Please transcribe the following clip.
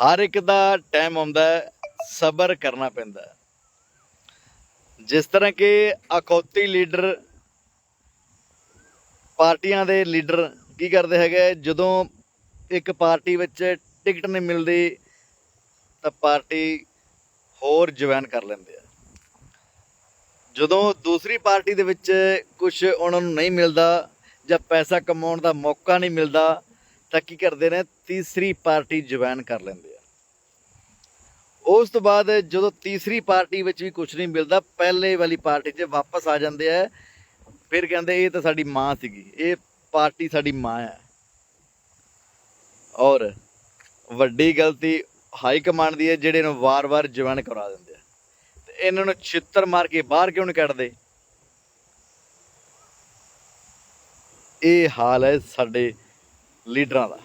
ਹਰ ਇੱਕ ਦਾ ਟਾਈਮ ਆਉਂਦਾ ਸਬਰ ਕਰਨਾ ਪੈਂਦਾ ਜਿਸ ਤਰ੍ਹਾਂ ਕਿ ਅਖੌਤੀ ਲੀਡਰ, ਪਾਰਟੀਆਂ ਦੇ ਲੀਡਰ ਕੀ ਕਰਦੇ ਹੈਗੇ, ਜਦੋਂ ਇੱਕ ਪਾਰਟੀ ਵਿੱਚ ਟਿਕਟ ਨਹੀਂ ਮਿਲਦੀ, ਤਾਂ ਪਾਰਟੀ ਹੋਰ ਜੁਆਇਨ ਕਰ ਲੈਂਦੇ ਆ। ਜਦੋਂ ਦੂਸਰੀ ਪਾਰਟੀ ਦੇ ਵਿੱਚ ਕੁਝ ਉਹਨਾਂ ਨੂੰ ਨਹੀਂ ਮਿਲਦਾ ਜਾਂ ਪੈਸਾ ਕਮਾਉਣ ਦਾ ਮੌਕਾ ਨਹੀਂ ਮਿਲਦਾ, ਤਾਂ ਕੀ ਕਰਦੇ ਨੇ, ਤੀਸਰੀ ਪਾਰਟੀ ਜੁਆਇਨ ਕਰ ਲੈਂਦੇ ਉਸ ਤੋਂ ਬਾਅਦ ਜਦੋਂ ਤੀਸਰੀ ਪਾਰਟੀ ਵਿੱਚ ਵੀ ਕੁਝ ਨਹੀਂ ਮਿਲਦਾ, ਪਹਿਲੇ ਵਾਲੀ ਪਾਰਟੀ 'ਚ ਵਾਪਸ ਆ ਜਾਂਦੇ ਆ। ਫਿਰ ਕਹਿੰਦੇ ਇਹ ਤਾਂ ਸਾਡੀ ਮਾਂ ਸੀਗੀ, ਇਹ ਪਾਰਟੀ ਸਾਡੀ ਮਾਂ ਹੈ। ਔਰ ਵੱਡੀ ਗਲਤੀ ਹਾਈ ਕਮਾਂਡ ਦੀ ਹੈ, ਜਿਹੜੇ ਨੂੰ ਵਾਰ-ਵਾਰ ਜਵਾਨ ਕਰਾ ਦਿੰਦੇ ਆ। ਤੇ ਇਹਨਾਂ ਨੂੰ ਛਿੱਤਰ ਮਾਰ ਕੇ ਬਾਹਰ ਕਿਉਂ ਨਹੀਂ ਕੱਢਦੇ? ਇਹ ਹਾਲ ਹੈ ਸਾਡੇ ਲੀਡਰਾਂ ਦਾ।